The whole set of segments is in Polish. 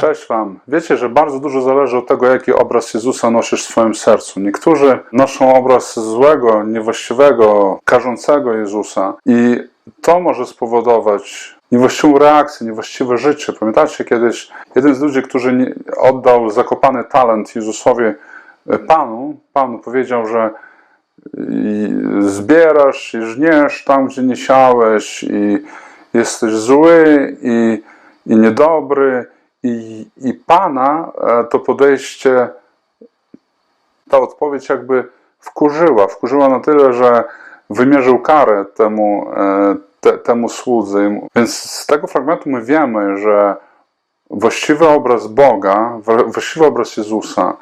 Cześć Wam. Wiecie, że bardzo dużo zależy od tego, jaki obraz Jezusa nosisz w swoim sercu. Niektórzy noszą obraz złego, niewłaściwego, karzącego Jezusa i to może spowodować niewłaściwą reakcję, niewłaściwe życie. Pamiętacie kiedyś jeden z ludzi, który oddał zakopany talent Jezusowi Panu, Panu powiedział, że zbierasz i żniesz tam, gdzie nie siałeś i jesteś zły i, i niedobry i, i Pana e, to podejście, ta odpowiedź jakby wkurzyła. Wkurzyła na tyle, że wymierzył karę temu, e, te, temu słudzy. Więc z tego fragmentu my wiemy, że właściwy obraz Boga, właściwy obraz Jezusa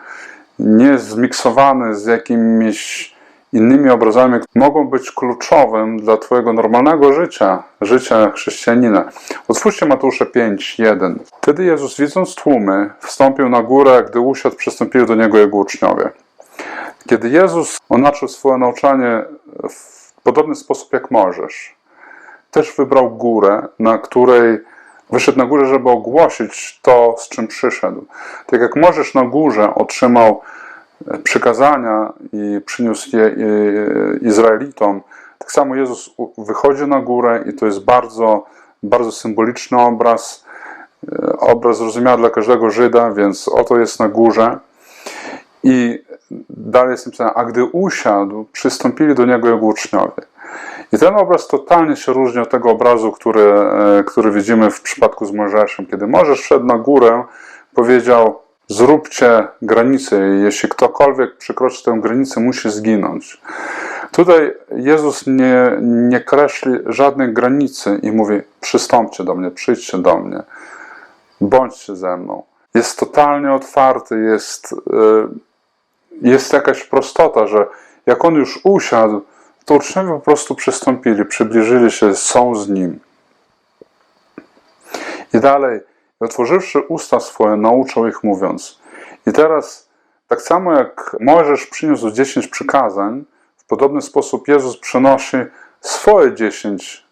nie zmiksowany z jakimiś innymi obrazami, mogą być kluczowym dla Twojego normalnego życia, życia chrześcijanina. Otwórzcie Mateusza 5:1. Wtedy Jezus, widząc tłumy, wstąpił na górę, gdy usiadł, przystąpili do niego jego uczniowie. Kiedy Jezus onaczył swoje nauczanie w podobny sposób jak możesz, też wybrał górę, na której wyszedł na górę, żeby ogłosić to, z czym przyszedł. Tak jak możesz na górze otrzymał przykazania i przyniósł je e, Izraelitom, tak samo Jezus wychodzi na górę i to jest bardzo, bardzo symboliczny obraz, e, obraz zrozumiały dla każdego Żyda, więc oto jest na górze. I dalej jest napisane, a gdy usiadł, przystąpili do niego jego uczniowie. I ten obraz totalnie się różni od tego obrazu, który, e, który widzimy w przypadku z Mojżeszem. Kiedy Mojżesz szedł na górę, powiedział: Zróbcie granicę, jeśli ktokolwiek przekroczy tę granicę, musi zginąć. Tutaj Jezus nie, nie kreśli żadnej granicy i mówi: Przystąpcie do mnie, przyjdźcie do mnie, bądźcie ze mną. Jest totalnie otwarty, jest, e, jest jakaś prostota, że jak on już usiadł, to uczniowie po prostu przystąpili, przybliżyli się, są z nim. I dalej, i otworzywszy usta swoje, nauczał ich mówiąc. I teraz, tak samo jak Mojżesz przyniósł 10 przykazań, w podobny sposób Jezus przynosi swoje 10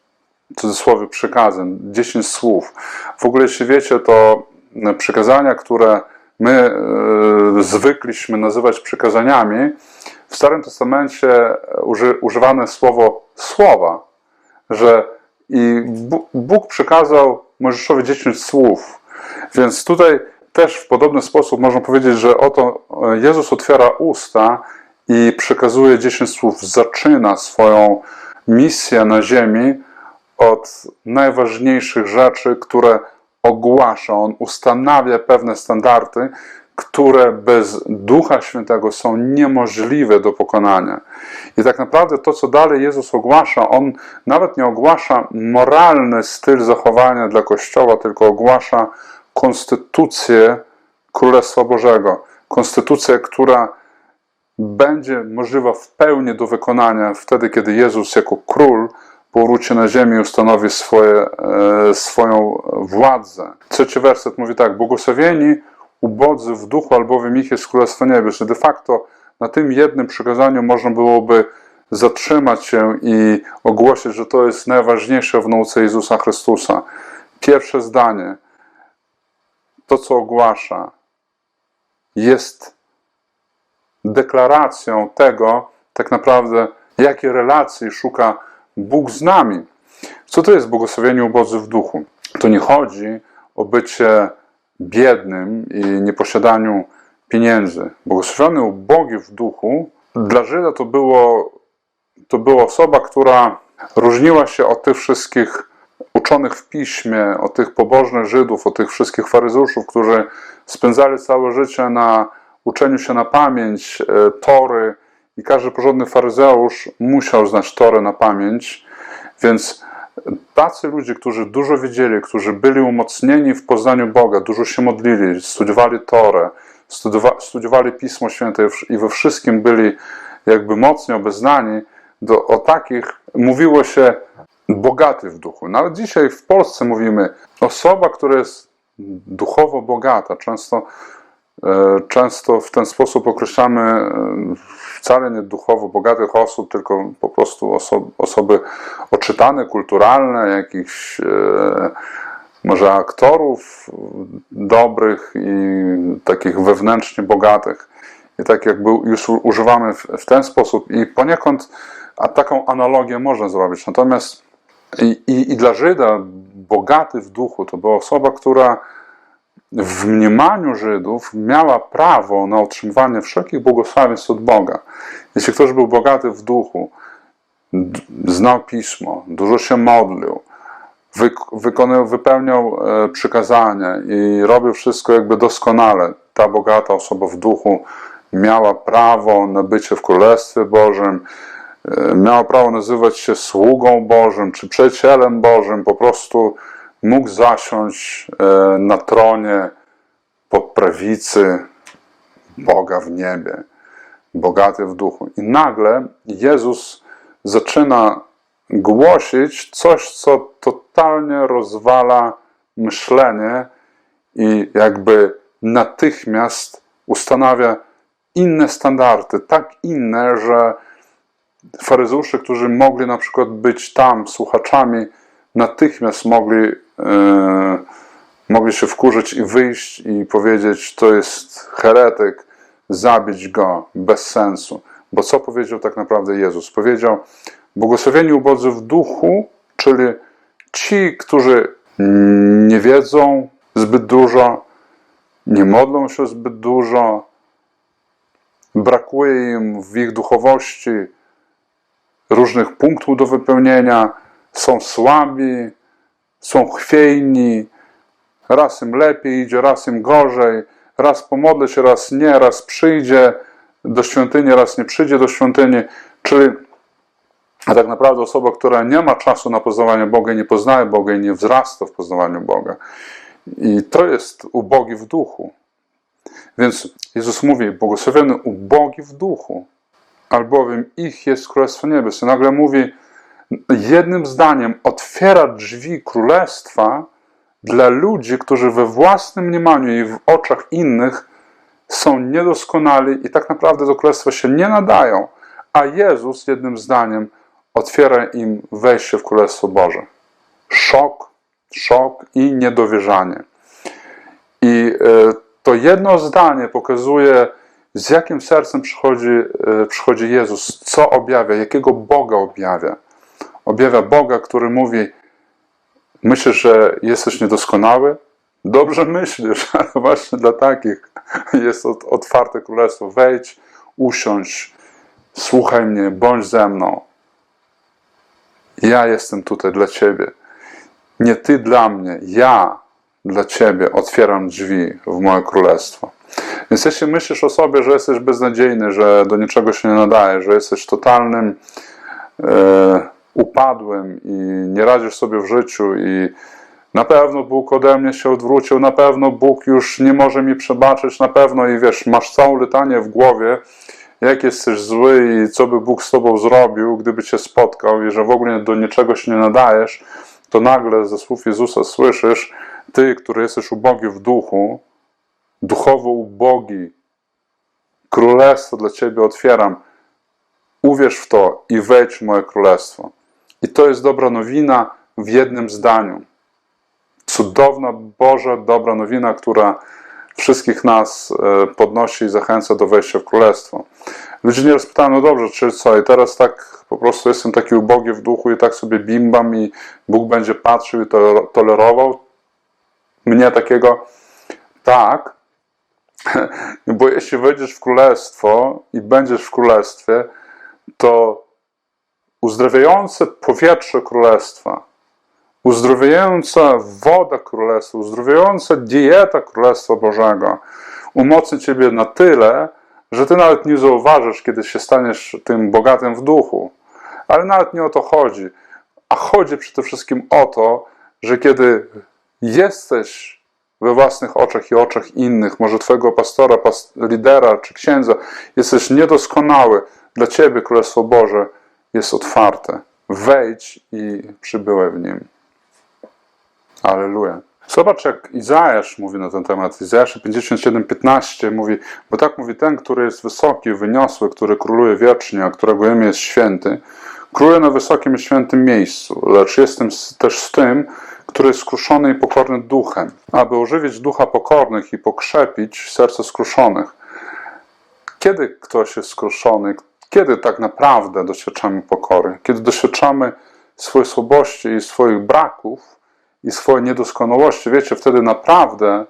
w cudzysłowie przykazań, 10 słów. W ogóle, jeśli wiecie, to e, przykazania, które my e, zwykliśmy nazywać przykazaniami, w Starym Testamencie uży, używane słowo słowa, że i Bóg przekazał Mojżeszowi 10 słów. Więc tutaj też w podobny sposób można powiedzieć, że oto e, Jezus otwiera usta i przekazuje 10 słów, zaczyna swoją misję na ziemi od najważniejszych rzeczy, które ogłasza. On ustanawia pewne standardy, które bez Ducha Świętego są niemożliwe do pokonania. I tak naprawdę to, co dalej Jezus ogłasza, on nawet nie ogłasza moralny styl zachowania dla Kościoła, tylko ogłasza konstytucję Królestwa Bożego. Konstytucję, która będzie możliwa w pełni do wykonania wtedy, kiedy Jezus jako król powróci na ziemię i ustanowi swoje, e, swoją władzę. Trzeci werset mówi tak: Błogosławieni ubodzy w duchu, albowiem ich jest Królestwo Niebios. De facto na tym jednym przykazaniu można byłoby zatrzymać się i ogłosić, że to jest najważniejsze w nauce Jezusa Chrystusa. Pierwsze zdanie, to co ogłasza, jest deklaracją tego, tak naprawdę, jakiej relacji szuka Bóg z nami. Co to jest błogosławienie ubodzy w duchu? To nie chodzi o bycie biednym i nieposiadaniu pieniędzy. Błogosławiony ubogi w duchu. Dla Żyda to, było, to była osoba, która różniła się od tych wszystkich uczonych w piśmie, od tych pobożnych Żydów, od tych wszystkich faryzeuszów, którzy spędzali całe życie na uczeniu się na pamięć e, Tory. I każdy porządny faryzeusz musiał znać Torę na pamięć, więc tacy ludzie, którzy dużo wiedzieli, którzy byli umocnieni w poznaniu Boga, dużo się modlili, studiowali Torę, studiowa- studiowali Pismo Święte i we wszystkim byli jakby mocno obeznani, do, o takich mówiło się bogaty w duchu. Nawet dzisiaj w Polsce mówimy osoba, która jest duchowo bogata. Często, często w ten sposób określamy e, wcale nie duchowo bogatych osób, tylko po prostu oso- osoby oczytane, kulturalne, jakichś e, może aktorów dobrych i takich wewnętrznie bogatych. I tak jakby już używamy w, w ten sposób i poniekąd a taką analogię można zrobić. Natomiast i, i, i dla Żyda bogaty w duchu to była osoba, która w mniemaniu Żydów miała prawo na otrzymywanie wszelkich błogosławieństw od Boga. Jeśli ktoś był bogaty w duchu, znał pismo, dużo się modlił, wyk- wykonywał, wypełniał e, przykazania i robił wszystko jakby doskonale, ta bogata osoba w duchu miała prawo na bycie w Królestwie Bożym, e, miała prawo nazywać się sługą Bożym czy przyjacielem Bożym, po prostu mógł zasiąść e, na tronie po prawicy Boga w niebie, bogaty w duchu. I nagle Jezus zaczyna głosić coś, co totalnie rozwala myślenie i jakby natychmiast ustanawia inne standardy, tak inne, że faryzeusze, którzy mogli na przykład być tam słuchaczami, natychmiast mogli, mogli się wkurzyć i wyjść i powiedzieć, to jest heretyk, zabić go bez sensu. Bo co powiedział tak naprawdę Jezus? Powiedział, błogosławieni ubodzy w duchu, czyli ci, którzy nie wiedzą zbyt dużo, nie modlą się zbyt dużo, brakuje im w ich duchowości różnych punktów do wypełnienia, są słabi, są chwiejni, raz im lepiej idzie, raz im gorzej, raz pomodlę się, raz nie, raz przyjdzie do świątyni, raz nie przyjdzie do świątyni, czyli a tak naprawdę osoba, która nie ma czasu na poznawanie Boga, i nie poznaje Boga i nie wzrasta w poznawaniu Boga. I to jest ubogi w duchu. Więc Jezus mówi, błogosławiony ubogi w duchu, albowiem ich jest Królestwo Niebios. I nagle mówi, jednym zdaniem otwiera drzwi Królestwa dla ludzi, którzy we własnym mniemaniu i w oczach innych są niedoskonali i tak naprawdę do Królestwa się nie nadają, a Jezus jednym zdaniem otwiera im wejście w Królestwo Boże. Szok, szok i niedowierzanie. I e, to jedno zdanie pokazuje, z jakim sercem przychodzi, e, przychodzi Jezus, co objawia, jakiego Boga objawia. Objawia Boga, który mówi: Myślisz, że jesteś niedoskonały? Dobrze myślisz, ale właśnie dla takich jest ot- otwarte królestwo. Wejdź, usiądź, słuchaj mnie, bądź ze mną. Ja jestem tutaj dla ciebie. Nie ty dla mnie, ja dla ciebie otwieram drzwi w moje królestwo. Więc jeśli myślisz o sobie, że jesteś beznadziejny, że do niczego się nie nadajesz, że jesteś totalnym e, upadłym i nie radzisz sobie w życiu i na pewno Bóg ode mnie się odwrócił, na pewno Bóg już nie może mi przebaczyć, na pewno i wiesz, masz całą litanię w głowie, jak jesteś zły i co by Bóg z tobą zrobił, gdyby cię spotkał i że w ogóle do niczego się nie nadajesz, to nagle ze słów Jezusa słyszysz, ty, który jesteś ubogi w duchu, duchowo ubogi, królestwo dla ciebie otwieram, uwierz w to i wejdź w moje królestwo. I to jest dobra nowina w jednym zdaniu. Cudowna, Boża, dobra nowina, która wszystkich nas e, podnosi i zachęca do wejścia w królestwo. Ludzie nie rozpytają, no dobrze, czy co, i teraz tak po prostu jestem taki ubogi w duchu i tak sobie bimbam i Bóg będzie patrzył i to tolerował mnie takiego. Tak, bo jeśli wejdziesz w królestwo i będziesz w królestwie, to uzdrawiające powietrze królestwa, uzdrowiająca woda królestwa, uzdrowiająca dieta królestwa Bożego umocni ciebie na tyle, że ty nawet nie zauważysz, kiedy się staniesz tym bogatym w duchu. Ale nawet nie o to chodzi. A chodzi przede wszystkim o to, że kiedy jesteś we własnych oczach i oczach innych, może twojego pastora, pas lidera czy księdza, jesteś niedoskonały, dla ciebie Królestwo Boże jest otwarte. Wejdź i przybyłe w nim. Aleluja. Zobacz, jak Izajasz mówi na ten temat. Izajasz 57:15 mówi, bo tak mówi ten, który jest wysoki, wyniosły, który króluje wiecznie, a którego imię jest święty, Króluję na wysokim i świętym miejscu, lecz jestem też z tym, który jest skruszony i pokorny duchem, aby ożywić ducha pokornych i pokrzepić serce skruszonych. Kiedy ktoś jest skruszony, kiedy tak naprawdę doświadczamy pokory, kiedy doświadczamy swojej słabości i swoich braków i swojej niedoskonałości, wiecie, wtedy naprawdę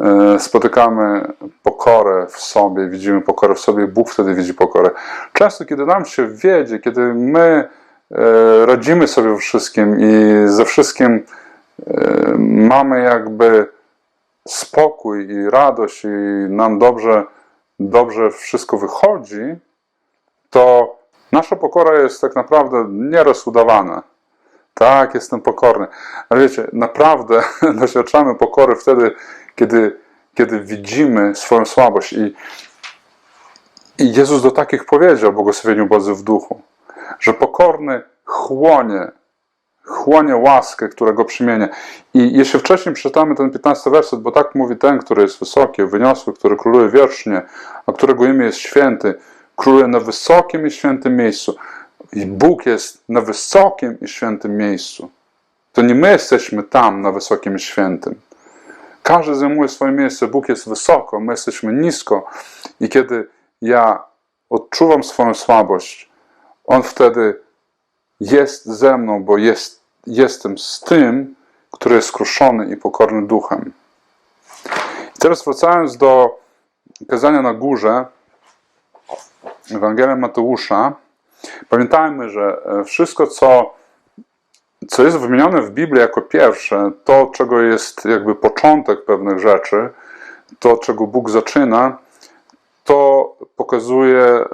e, spotykamy pokorę w sobie, widzimy pokorę w sobie, Bóg wtedy widzi pokorę. Często, kiedy nam się wiedzie, kiedy my e, radzimy sobie wszystkim i ze wszystkim e, mamy jakby spokój i radość i nam dobrze, dobrze wszystko wychodzi, to nasza pokora jest tak naprawdę nieraz udawana. Tak, jestem pokorny. Ale wiecie, naprawdę doświadczamy pokory wtedy, kiedy, kiedy widzimy swoją słabość. I, I Jezus do takich powiedział, błogosławieniu Bozy w duchu, że pokorny chłonie, chłonie łaskę, którego przymienia. I jeśli wcześniej przeczytamy ten 15 werset, bo tak mówi ten, który jest wysoki, wyniosły, który króluje wiecznie, a którego imię jest święty, króluje na wysokim i świętym miejscu. I Bóg jest na wysokim i świętym miejscu. To nie my jesteśmy tam na wysokim i świętym. Każdy zajmuje swoje miejsce. Bóg jest wysoko, my jesteśmy nisko. I kiedy ja odczuwam swoją słabość, On wtedy jest ze mną, bo jest, jestem z tym, który jest skruszony i pokorny duchem. I teraz wracając do kazania na górze, Ewangelia Mateusza, pamiętajmy, że e, wszystko, co, co jest wymienione w Biblii jako pierwsze, to, czego jest jakby początek pewnych rzeczy, to, czego Bóg zaczyna, to pokazuje, e,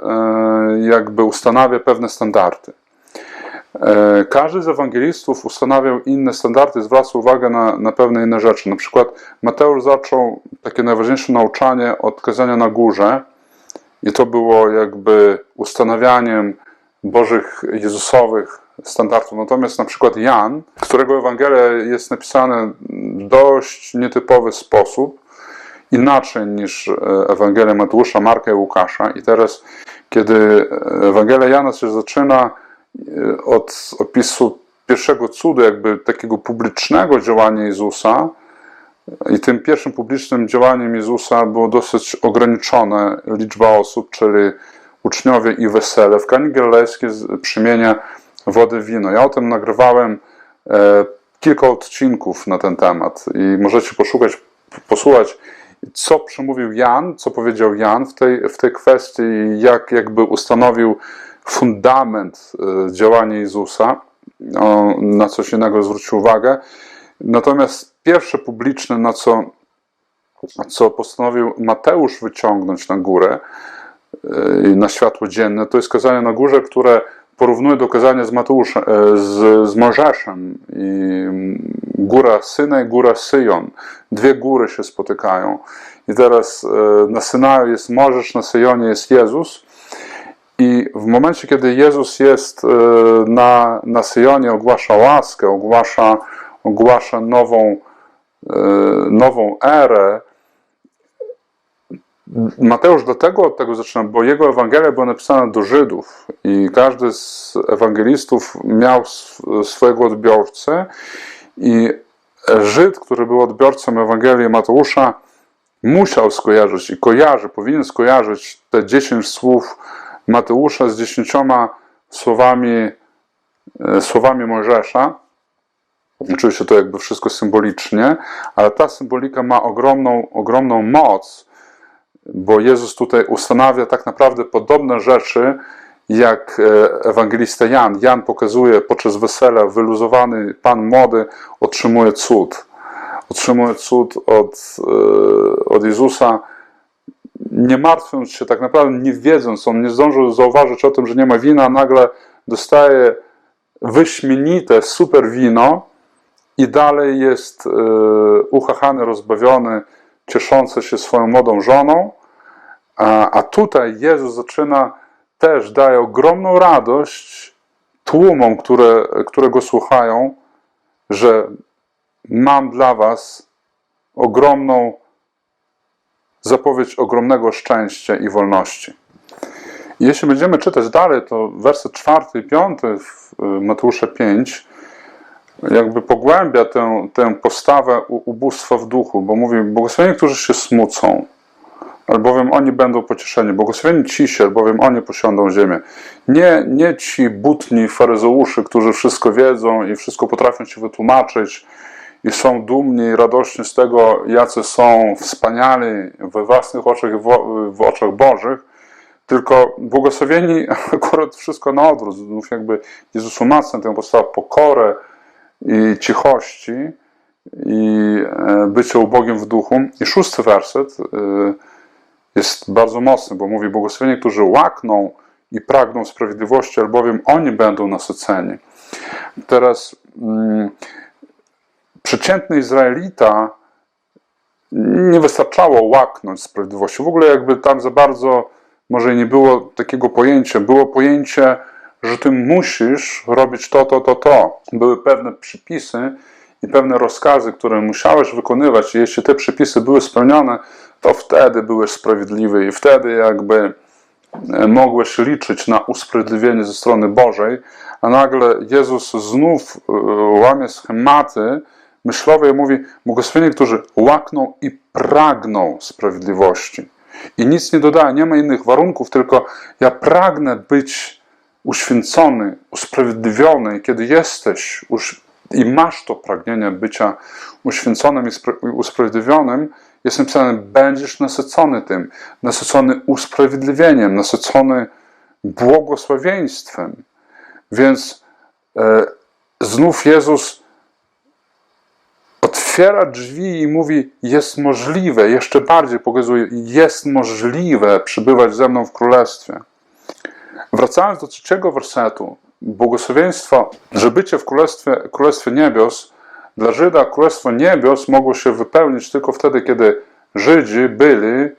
jakby ustanawia pewne standardy. E, Każdy z ewangelistów ustanawiał inne standardy, zwraca uwagę na, na pewne inne rzeczy. Na przykład Mateusz zaczął takie najważniejsze nauczanie od kazania na górze i to było jakby ustanawianiem Bożych, Jezusowych standardów. Natomiast na przykład Jan, którego Ewangelia jest napisane w dość nietypowy sposób, inaczej niż e, Ewangelia Mateusza, Marka i Łukasza. I teraz, kiedy Ewangelia Jana się zaczyna e, od opisu pierwszego cudu, jakby takiego publicznego działania Jezusa, i tym pierwszym publicznym działaniem Jezusa było dosyć ograniczone liczba osób, czyli uczniowie i wesele. W Kani Galilejskiej przymienia wody wino. Ja o tym nagrywałem e, kilka odcinków na ten temat i możecie poszukać, posłuchać, co przemówił Jan, co powiedział Jan w tej, w tej kwestii jak jakby ustanowił fundament e, działania Jezusa, na coś innego zwrócił uwagę. Natomiast pierwsze publiczne, na co, co postanowił Mateusz wyciągnąć na górę, yy, na światło dzienne, to jest kazanie na górze, które porównuje do kazania z Mateuszem, e, z, z Mojżeszem. I góra Synaj, góra Syjon. Dwie góry się spotykają. I teraz e, na Synaju jest Możesz, na Syjonie jest Jezus. I w momencie, kiedy Jezus jest na, na Syjonie, ogłasza łaskę, ogłasza, ogłasza nową, e, nową erę, Mateusz dlatego od tego zaczyna, bo jego Ewangelia była napisana do Żydów i każdy z ewangelistów miał sw- swojego odbiorcę i Żyd, który był odbiorcą Ewangelii Mateusza, musiał skojarzyć i kojarzy, powinien skojarzyć te 10 słów Mateusza z dziesięcioma słowami, e, słowami Mojżesza. Oczywiście to jakby wszystko symbolicznie, ale ta symbolika ma ogromną, ogromną moc, bo Jezus tutaj ustanawia tak naprawdę podobne rzeczy, jak e, ewangelista Jan. Jan pokazuje podczas wesela, wyluzowany pan młody otrzymuje cud. Otrzymuje cud od, e, od Jezusa, nie martwiąc się, tak naprawdę nie wiedząc, on nie zdążył zauważyć o tym, że nie ma wina, nagle dostaje wyśmienite, super wino i dalej jest e, uchachany, rozbawiony, cieszący się swoją młodą żoną, a, a tutaj Jezus zaczyna też, daje ogromną radość tłumom, które, które go słuchają, że mam dla was ogromną zapowiedź ogromnego szczęścia i wolności. Jeśli będziemy czytać dalej, to werset czwarty i piąty w y, Mateusza 5 jakby pogłębia tę, tę postawę ubóstwa w duchu, bo mówi, błogosławieni, którzy się smucą, albowiem oni będą pocieszeni. Błogosławieni ci, albowiem oni posiądą ziemię. Nie, nie ci butni faryzeuszy, którzy wszystko wiedzą i wszystko potrafią ci wytłumaczyć i są dumni i radośni z tego, jacy są wspaniali we własnych oczach i w, oczach Bożych, tylko błogosławieni akurat wszystko na odwrót. Jakby Jezus umacnia tę postawę pokorę i cichości i e, bycie ubogim w duchu. I szósty werset e, jest bardzo mocny, bo mówi błogosławieni, którzy łakną i pragną sprawiedliwości, albowiem oni będą nasyceni. Teraz mm, przeciętny Izraelita nie wystarczało łaknąć sprawiedliwości. W ogóle jakby tam za bardzo może nie było takiego pojęcia. Było pojęcie, że ty musisz robić to, to, to, to. Były pewne przypisy i pewne rozkazy, które musiałeś wykonywać. I jeśli te przypisy były spełnione, to wtedy byłeś sprawiedliwy i wtedy jakby e, mogłeś liczyć na usprawiedliwienie ze strony Bożej, a nagle Jezus znów e, łamie schematy myślowe i mówi, błogosławieni, którzy łakną i pragną sprawiedliwości. I nic nie dodaje, nie ma innych warunków, tylko ja pragnę być uświęcony, usprawiedliwiony, kiedy jesteś uś- i masz to pragnienie bycia uświęconym i usprawiedliwionym, jest napisane, będziesz nasycony tym, nasycony usprawiedliwieniem, nasycony błogosławieństwem. Więc e, znów Jezus otwiera drzwi i mówi: Jest możliwe, jeszcze bardziej pokazuje, jest możliwe przybywać ze mną w królestwie. Wracając do trzeciego wersetu, błogosławieństwo, że bycie w królestwie, królestwie niebios, dla Żyda królestwo niebios mogło się wypełnić tylko wtedy, kiedy Żydzi byli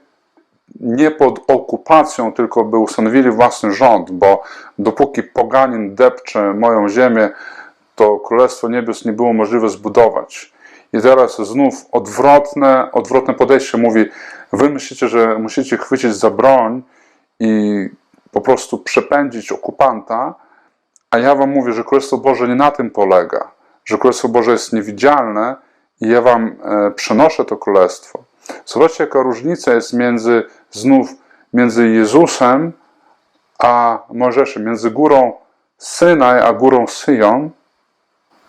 nie pod okupacją, tylko by ustanowili własny rząd, bo dopóki poganin depcze moją ziemię, to Królestwo Niebios nie było możliwe zbudować. I teraz znów odwrotne, odwrotne podejście mówi, wy myślicie, że musicie chwycić za broń i po prostu przepędzić okupanta, a ja wam mówię, że Królestwo Boże nie na tym polega, że Królestwo Boże jest niewidzialne i ja wam e, przenoszę to Królestwo. Zobaczcie, jaka różnica jest między znów między Jezusem a Mojżeszem, między górą Synaj a górą Syjon.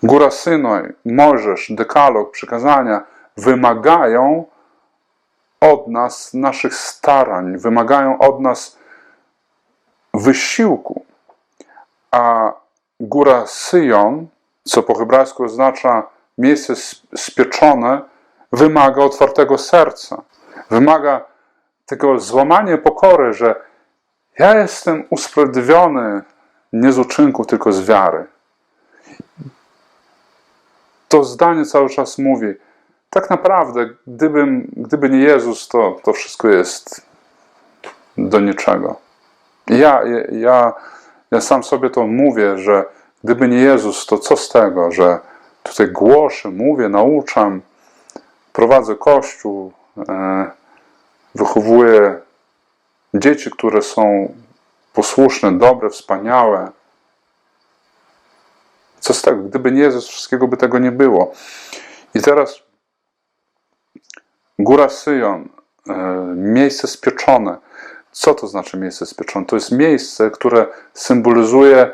Góra Synaj, Mojżesz, Dekalog, przykazania wymagają od nas naszych starań, wymagają od nas wysiłku. A góra Syjon, co po hebrajsku oznacza miejsce spieczone, wymaga otwartego serca. Wymaga tego złamania pokory, że ja jestem usprawiedliwiony nie z uczynku, tylko z wiary. To zdanie cały czas mówi, tak naprawdę, gdybym, gdyby nie Jezus, to, to wszystko jest do niczego. Ja, ja, ja sam sobie to mówię, że gdyby nie Jezus, to co z tego, że tutaj głoszę, mówię, nauczam, prowadzę kościół, e, wychowuję dzieci, które są posłuszne, dobre, wspaniałe. Co z tego? Gdyby nie Jezus, wszystkiego by tego nie było. I teraz Góra Syjon, e, miejsce spieczone. Co to znaczy miejsce spieczone? To jest miejsce, które symbolizuje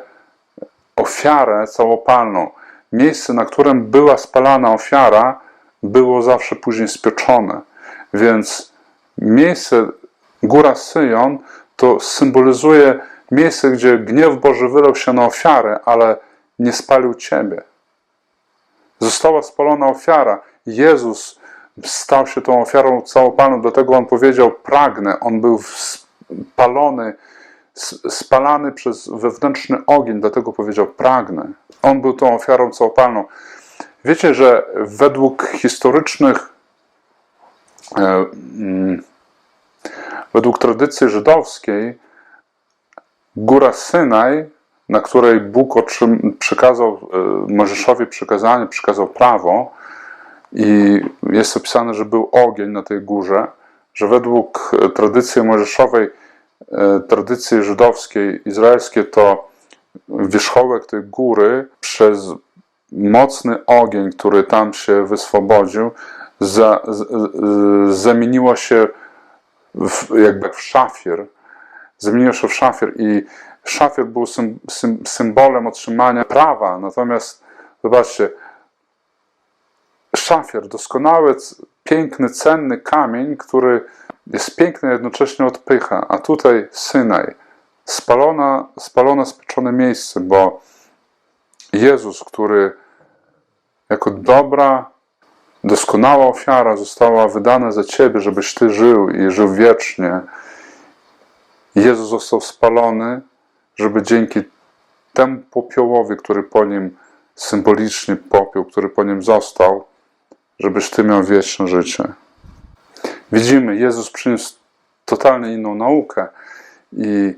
ofiarę całopalną. Miejsce, na którym była spalana ofiara, było zawsze później spieczone. Więc miejsce, góra Syjon, to symbolizuje miejsce, gdzie gniew Boży wylał się na ofiarę, ale nie spalił ciebie. Została spalona ofiara. Jezus stał się tą ofiarą całopalną, dlatego on powiedział: Pragnę. On był spalony, spalany przez wewnętrzny ogień, dlatego powiedział: Pragnę. On był tą ofiarą całopalną. Wiecie, że według historycznych, e, mm, według tradycji żydowskiej, góra Synaj, na której Bóg otrzym, przekazał e, Mojżeszowi przekazanie, przekazał prawo, i jest opisane, że był ogień na tej górze, że według tradycji mojżeszowej e, tradycji żydowskiej, izraelskiej, to wierzchołek tej góry przez mocny ogień, który tam się wyswobodził, za, z, z, zamieniło się w, jakby w szafir. Zamieniło się w szafir i szafir był sym, sym, symbolem otrzymania prawa. Natomiast zobaczcie, szafir, doskonały, piękny, cenny kamień, który jest piękny, jednocześnie odpycha. A tutaj Synaj, spalona, spalone, spieczone miejsce, bo Jezus, który jako dobra, doskonała ofiara została wydana za Ciebie, żebyś Ty żył i żył wiecznie. Jezus został spalony, żeby dzięki temu popiołowi, który po nim, symbolicznie popiół, który po nim został, żebyś Ty miał wieczne życie. Widzimy, Jezus przyniósł totalnie inną naukę i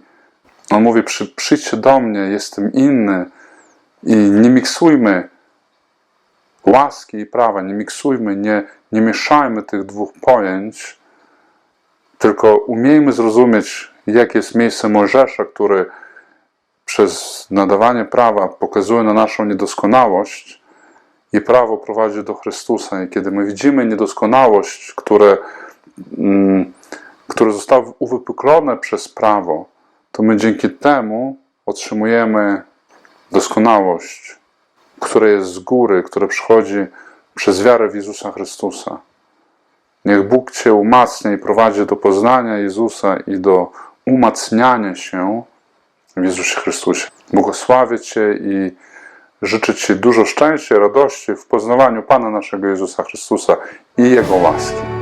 On mówi, Przy, przyjdźcie do mnie, jestem inny i nie miksujmy łaski i prawa, nie miksujmy, nie, nie mieszajmy tych dwóch pojęć, tylko umiejmy zrozumieć, jakie jest miejsce Mojżesza, który przez nadawanie prawa pokazuje na naszą niedoskonałość i prawo prowadzi do Chrystusa. I kiedy my widzimy niedoskonałość, które, mm, które zostało uwypuklone przez prawo, to my dzięki temu otrzymujemy doskonałość, która jest z góry, która przychodzi przez wiarę w Jezusa Chrystusa. Niech Bóg Cię umacnia i prowadzi do poznania Jezusa i do umacniania się w Jezusie Chrystusie. Błogosławię Cię i życzę Ci dużo szczęścia radości w poznawaniu Pana naszego Jezusa Chrystusa i Jego łaski.